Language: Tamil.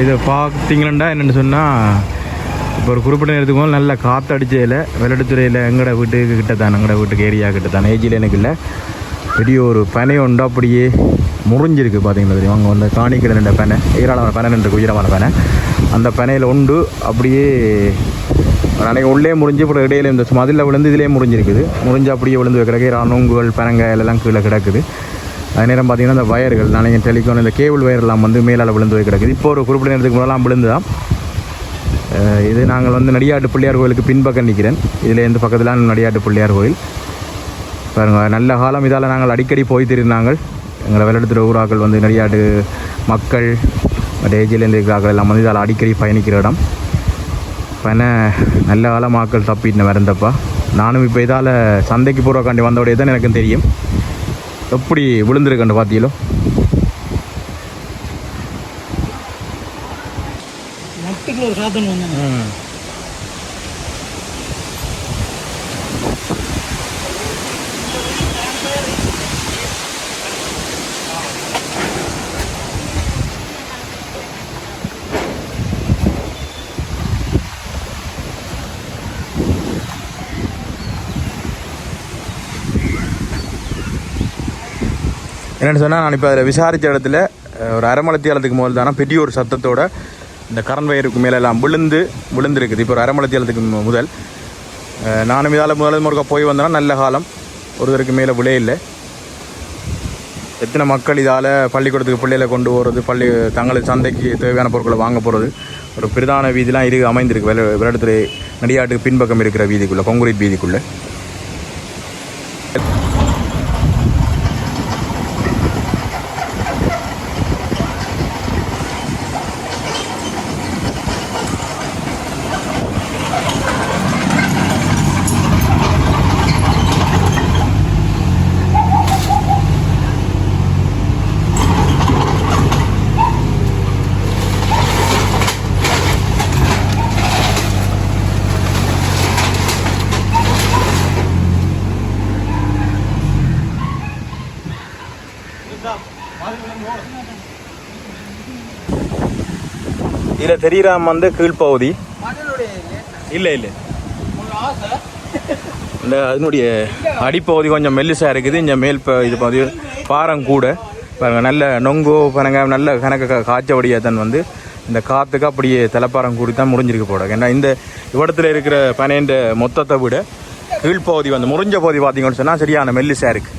இதை பார்த்தீங்கன்னா என்னென்னு சொன்னால் இப்போ ஒரு குறிப்பிட்ட நேரத்துக்கு மேலே நல்ல காற்று அடிச்சதில் வெள்ளடுத்துறையில் எங்கட வீட்டுக்கு கிட்ட தான் எங்கட வீட்டுக்கு ஏரியா கிட்ட தான் ஏஜியில் எனக்கு இல்லை. பெரிய ஒரு பனை உண்டு அப்படியே முறிஞ்சிருக்கு பார்த்தீங்களா தெரியும்? அங்கே வந்து காணிக்கிற நின்ற பனை ஈராளமான பனை நின்று உயரமான பனை. அந்த பனையில் உண்டு அப்படியே நினைக்க உள்ளே முறிஞ்சு இப்போ இடையில இந்த மதிலில் விழுந்து இதிலே முறிஞ்சிருக்குது. முறிஞ்சு அப்படியே விழுந்து கிடக்கு நுங்குகள் பனங்காய் எல்லாம் கீழே கிடக்குது. நேரம் பார்த்தீங்கன்னா இந்த வயர்கள் நாளைக்கு டெலிகான் இந்த கேபிள் வயர்லாம் வந்து மேலால் விழுந்து போய் கிடக்குது. இப்போ ஒரு குறிப்பிட்ட நேரத்துக்கு முன்னெல்லாம் விழுந்து தான் இது நாங்கள் வந்து நடிகாட்டு பிள்ளையார் கோயிலுக்கு பின்பக்கம் நிற்கிறேன் இதில் இந்த பக்கத்தில் நடிகாட்டு பிள்ளையார் கோயில். பாருங்க நல்ல காலம் இதால் நாங்கள் அடிக்கடி போய் திருந்தாங்கள் எங்களை வெள்ளெடுத்துற ஊராக்கள் வந்து நடிகாட்டு மக்கள் மற்ற ஏஜிலேருந்து இருக்கிறார்கள் எல்லாம் வந்து இதால் அடிக்கடி பயணிக்கிற இடம். பன நல்ல காலம் ஆக்கள் தப்பிட்டு வரந்தப்பா நானும் இப்போ இதால் சந்தைக்கு போகிறக்காண்டி வந்தோடைய தான் எனக்கும் தெரியும். எப்படி விழுந்திருக்கண்டு பார்த்தீங்களோ நட்டுக்கு ஒரு சாத்தம் என்னென்னு சொன்னால் நான் இப்போ அதில் விசாரித்த இடத்துல ஒரு அரைமலத்தியாலத்துக்கு முதல் தானே பெரிய ஒரு சத்தத்தோட இந்த கரண் வயருக்கு மேலே எல்லாம் விழுந்து விழுந்துருக்குது. இப்போ ஒரு அரைமலத்தியாலத்துக்கு முதல். நானும் இதால் முதல் முருகா போய் வந்தேன்னா நல்ல காலம். ஒருவருக்கு மேலே விழே இல்லை. எத்தனை மக்கள் இதால் பள்ளிக்கூடத்துக்கு பிள்ளைகளை கொண்டு போகிறது பள்ளி தங்களுக்கு சந்தைக்கு தேவையான பொருட்களை வாங்க போகிறது ஒரு பிரதான வீதிலாம் இருக்கு அமைந்திருக்கு. விளையாட்டுத்துறை நடிகாட்டுக்கு பின்பக்கம் இருக்கிற வீதிக்குள்ளே கொங்குரீட் வீதிக்குள்ளே. இதில் தெரிகிறாம வந்து கீழ்ப்பகுதி. இல்லை இல்லை. இந்த அதனுடைய அடிப்பகுதி கொஞ்சம் மெல்லிசாக இருக்குது. இந்த மேல் இது பகுதி பாரம் கூட. பாருங்க நல்ல நொங்கு பாருங்க நல்ல கணக்கு கா- காய்ச்சபடியாக தான் வந்து இந்த காற்றுக்கு அப்படியே தலைப்பாரம் கூடி தான் முடிஞ்சிருக்கு போட ஏன்னா இந்த இவடத்தில் இருக்கிற பனைன்ற மொத்தத்தை விட கீழ்ப்பகுதி வந்து முறிஞ்ச பகுதி பார்த்தீங்கன்னு சொன்னால் சரியான மெல்லிசாக இருக்குது